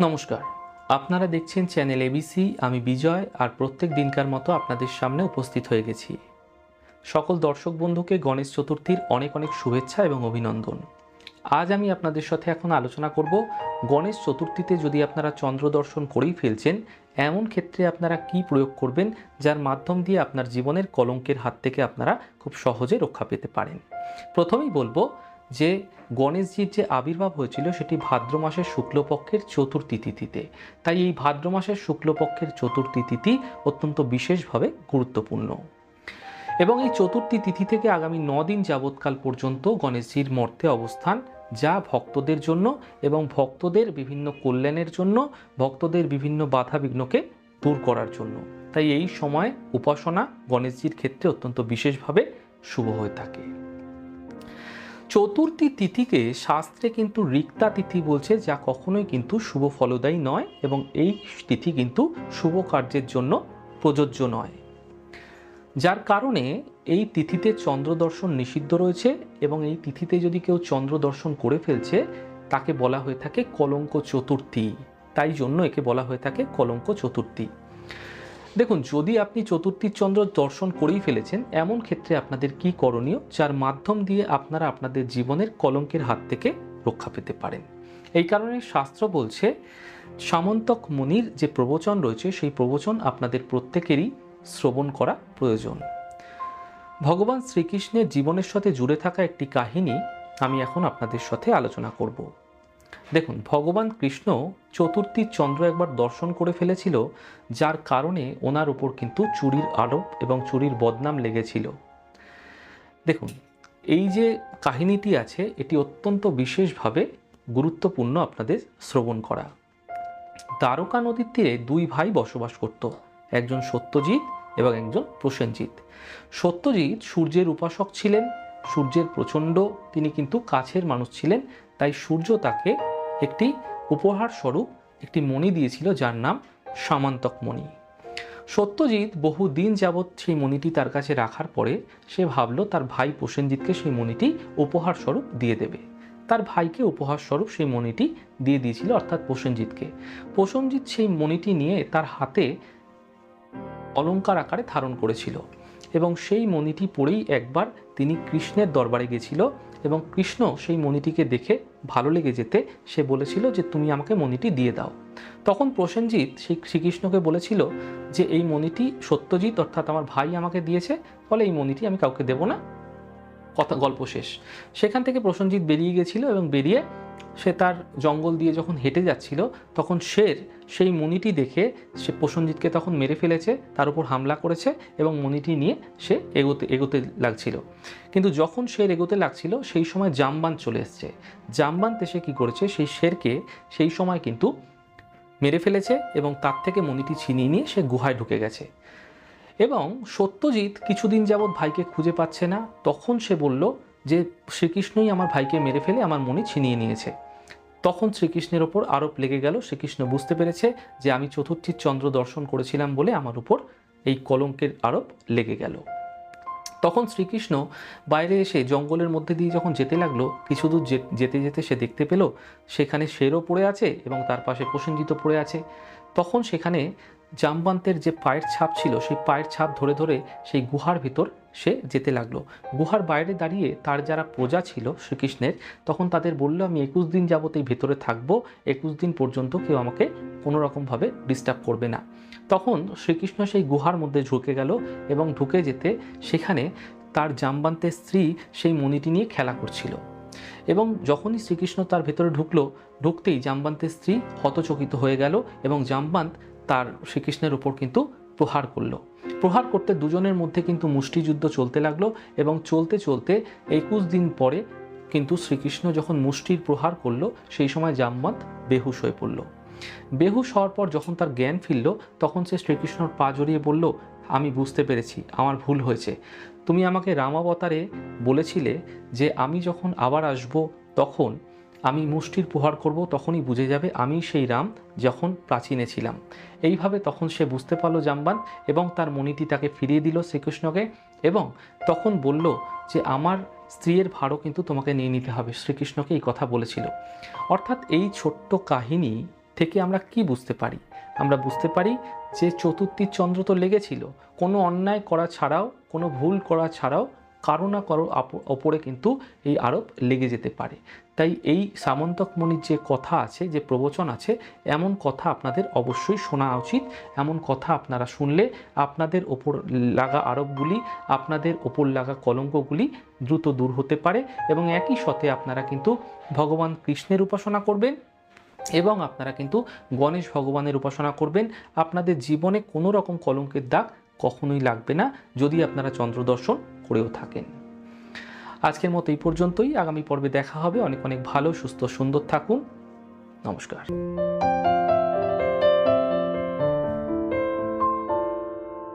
নমস্কার। আপনারা দেখছেন চ্যানেল এবিসি আমি বিজয় আর প্রত্যেক দিনকার মতো আপনাদের সামনে উপস্থিত হয়ে গেছি। সকল দর্শক বন্ধুকে গণেশ চতুর্থীর অনেক অনেক শুভেচ্ছা এবং অভিনন্দন। আজ আমি আপনাদের সাথে এখন আলোচনা করব, গণেশ চতুর্থীতে যদি আপনারা চন্দ্র দর্শন করেই ফেলছেন, এমন ক্ষেত্রে আপনারা কি প্রয়োগ করবেন, যার মাধ্যম দিয়ে আপনার জীবনের কলঙ্কের হাত থেকে আপনারা খুব সহজে রক্ষা পেতে পারেন। প্রথমেই বলব যে গণেশজির যে আবির্ভাব হয়েছিল সেটি ভাদ্র মাসের শুক্লপক্ষের চতুর্থী তিথিতে। তাই এই ভাদ্র মাসের শুক্লপক্ষের চতুর্থী তিথি অত্যন্ত বিশেষভাবে গুরুত্বপূর্ণ। এবং এই চতুর্থী তিথি থেকে আগামী দিন যাবৎকাল পর্যন্ত গণেশজির মর্তে অবস্থান, যা ভক্তদের জন্য এবং ভক্তদের বিভিন্ন কল্যাণের জন্য, ভক্তদের বিভিন্ন বাধা বিঘ্নকে দূর করার জন্য। তাই এই সময় উপাসনা গণেশজির ক্ষেত্রে অত্যন্ত বিশেষভাবে শুভ হয়ে থাকে। চতুর্থী তিথিকে শাস্ত্রে কিন্তু রিক্তা তিথি বলছে, যা কখনোই কিন্তু শুভ ফলদায়ী নয় এবং এই তিথি কিন্তু শুভ কার্যের জন্য প্রযোজ্য নয়। যার কারণে এই তিথিতে চন্দ্র দর্শন নিষিদ্ধ রয়েছে এবং এই তিথিতে যদি কেউ চন্দ্র দর্শন করে ফেলছে, তাকে বলা হয়ে থাকে কলঙ্ক চতুর্থী। তাই জন্য একে বলা হয়ে থাকে কলঙ্ক চতুর্থী। দেখুন, যদি আপনি চতুর্থী চন্দ্র দর্শন করেই ফেলেছেন, এমন ক্ষেত্রে আপনাদের কি করণীয়? যার মাধ্যম দিয়ে আপনারা আপনাদের জীবনের কলঙ্কের হাত থেকে রক্ষা পেতে পারেন। এই কারণে শাস্ত্র বলছে, সামন্তক মুনির যে প্রবচন রয়েছে, সেই প্রবচন আপনাদের প্রত্যেকেরই শ্রবণ করা প্রয়োজন। ভগবান শ্রীকৃষ্ণের জীবনের সাথে জুড়ে থাকা একটি কাহিনী আমি এখন আপনাদের সাথে আলোচনা করব। দেখুন, ভগবান কৃষ্ণ চতুর্থী চন্দ্র একবার দর্শন করে ফেলেছিল, যার কারণে ওনার উপর কিন্তু চুরির আরোপ এবং চুরির বদনাম লেগেছিল। দেখুন, এই যে কাহিনীটি আছে, এটি অত্যন্ত বিশেষভাবে গুরুত্বপূর্ণ আপনাদের শ্রবণ করা। দ্বারকা নদীর তীরে দুই ভাই বসবাস করত, একজন সত্যজিৎ এবং একজন প্রসেনজিৎ। সত্যজিৎ সূর্যের উপাসক ছিলেন সূর্যের প্রচণ্ড, তিনি কিন্তু কাছের মানুষ ছিলেন, তাই সূর্য তাকে একটি উপহার স্বরূপ একটি মণি দিয়েছিল যার নাম সামান্তক মণি। সত্যজিৎ বহু দিন যাবৎ সেই মণিটি তার কাছে রাখার পরে সে ভাবলো তার ভাই প্রসেনজিৎকে সেই মণিটি উপহার স্বরূপ দিয়ে দেবে। তার ভাইকে উপহার স্বরূপ সেই মণিটি দিয়ে দিয়েছিল অর্থাৎ প্রসেনজিৎকে। প্রসেনজিৎ সেই মণিটি নিয়ে তার হাতে অলঙ্কার আকারে ধারণ করেছিল। এবং সেই মণিটি পড়েই একবার তিনি কৃষ্ণের দরবারে গেছিল এবং কৃষ্ণ সেই মণিটিকে দেখে ভালো লেগে যেতে সে বলেছিল যে তুমি আমাকে মণিটি দিয়ে দাও। তখন প্রসেনজিৎ সেই শ্রীকৃষ্ণকে বলেছিল যে এই মণিটি সত্যজিৎ অর্থাৎ আমার ভাই আমাকে দিয়েছে, ফলে এই মণিটি আমি কাউকে দেব না। কথা, গল্প শেষ। সেখান থেকে প্রসেনজিৎ বেরিয়ে গেছিল এবং বেরিয়ে সে তার জঙ্গল দিয়ে যখন হেঁটে যাচ্ছিল, তখন শের সেই মণিটি দেখে সে প্রসেনজিৎকে তখন মেরে ফেলেছে, তার উপর হামলা করেছে এবং মণিটি নিয়ে সে এগোতে এগোতে লাগছিল। কিন্তু যখন শের এগোতে লাগছিল, সেই সময় জামবান চলে এসছে। জামবান এসে কী করেছে, সেই শেরকে সেই সময় কিন্তু মেরে ফেলেছে এবং তার থেকে মণিটি ছিনিয়ে নিয়ে সে গুহায় ঢুকে গেছে। এবং সত্যজিৎ কিছুদিন যাবৎ ভাইকে খুঁজে পাচ্ছে না। তখন সে বলল যে শ্রীকৃষ্ণই আমার ভাইকে মেরে ফেলে আমার মনে ছিনিয়ে নিয়েছে। তখন শ্রীকৃষ্ণের ওপর আরোপ লেগে গেল, শ্রীকৃষ্ণ বুঝতে পেরেছে যে আমি চতুর্থীর চন্দ্র দর্শন করেছিলাম বলে আমার উপর এই কলঙ্কের আরোপ লেগে গেল। তখন শ্রীকৃষ্ণ বাইরে এসে জঙ্গলের মধ্যে দিয়ে যখন যেতে লাগল, কিছু দূর যেতে যেতে সে দেখতে পেল, সেখানে শেরও পড়ে আছে এবং তার পাশে প্রসেনজিত পড়ে আছে। তখন সেখানে জামবান্তের যে পায়ের ছাপ ছিল, সেই পায়ের ছাপ ধরে ধরে সেই গুহার ভিতর সে যেতে লাগল। গুহার বাইরে দাঁড়িয়ে তার যারা প্রজা ছিল শ্রীকৃষ্ণের, তখন তাদের বলল, আমি একুশ দিন যাবত এই ভেতরে থাকব, একুশ দিন পর্যন্ত কেউ আমাকে কোনো রকমভাবে ডিস্টার্ব করবে না। তখন শ্রীকৃষ্ণ সেই গুহার মধ্যে ঢুকে গেল এবং ঢুকে যেতে সেখানে তার জামবান্তের স্ত্রী সেই মণিটি নিয়ে খেলা করছিল। এবং যখনই শ্রীকৃষ্ণ তার ভেতরে ঢুকলো, ঢুকতেই জামবান্তের স্ত্রী হতচকিত হয়ে গেল এবং জামবান্ত তার শ্রীকৃষ্ণের উপর কিন্তু প্রহার করল। প্রহার করতে দুজনের মধ্যে কিন্তু মুষ্টিযুদ্ধ চলতে লাগল এবং চলতে চলতে একুশ দিন পরে কিন্তু শ্রীকৃষ্ণ যখন মুষ্টির প্রহার করল, সেই সময় জাম্বাত বেহুশ হয়ে পড়ল। বেহুশ হওয়ার পর যখন তার জ্ঞান ফিরল, তখন সে শ্রীকৃষ্ণর পা জড়িয়ে বলল, আমি বুঝতে পেরেছি, আমার ভুল হয়েছে। তুমি আমাকে রামাবতারে বলেছিলে যে আমি যখন আবার আসব, তখন আমি মুষ্টির প্রহার করব, তখনই বুঝে যাবে আমি সেই রাম যখন প্রাচীনে ছিলাম। এইভাবে তখন সে বুঝতে পারল জাম্বান এবং তার মণিটি তাকে ফিরিয়ে দিল শ্রীকৃষ্ণকে এবং তখন বলল যে, আমার স্ত্রীর ভারও কিন্তু তোমাকে নিয়ে নিতে হবে। শ্রীকৃষ্ণকে এই কথা বলেছিল। অর্থাৎ এই ছোট্ট কাহিনী থেকে আমরা কি বুঝতে পারি? আমরা বুঝতে পারি যে চতুর্থীর চন্দ্র তো লেগেছিল। কোনো অন্যায় করা ছাড়াও, কোনো ভুল করা ছাড়াও কারও না কারও ওপরে কিন্তু এই আরোপ লেগে যেতে পারে। তাই এই সামন্তক মণির যে কথা আছে, যে প্রবচন আছে, এমন কথা আপনাদের অবশ্যই শোনা উচিত। এমন কথা আপনারা শুনলে আপনাদের ওপর লাগা আরোপগুলি, আপনাদের ওপর লাগা কলঙ্কগুলি দ্রুত দূর হতে পারে এবং একই সাথে আপনারা কিন্তু ভগবান কৃষ্ণের উপাসনা করবেন এবং আপনারা কিন্তু গণেশ ভগবানের উপাসনা করবেন। আপনাদের জীবনে কোনো রকম কলঙ্কের দাগ কখনোই লাগবে না যদি আপনারা চন্দ্রদর্শন করেও থাকেন। আজকের মতো এই পর্যন্তই। আগামী পর্বে দেখা হবে। অনেক অনেক ভালো, সুস্থ, সুন্দর থাকুন। নমস্কার।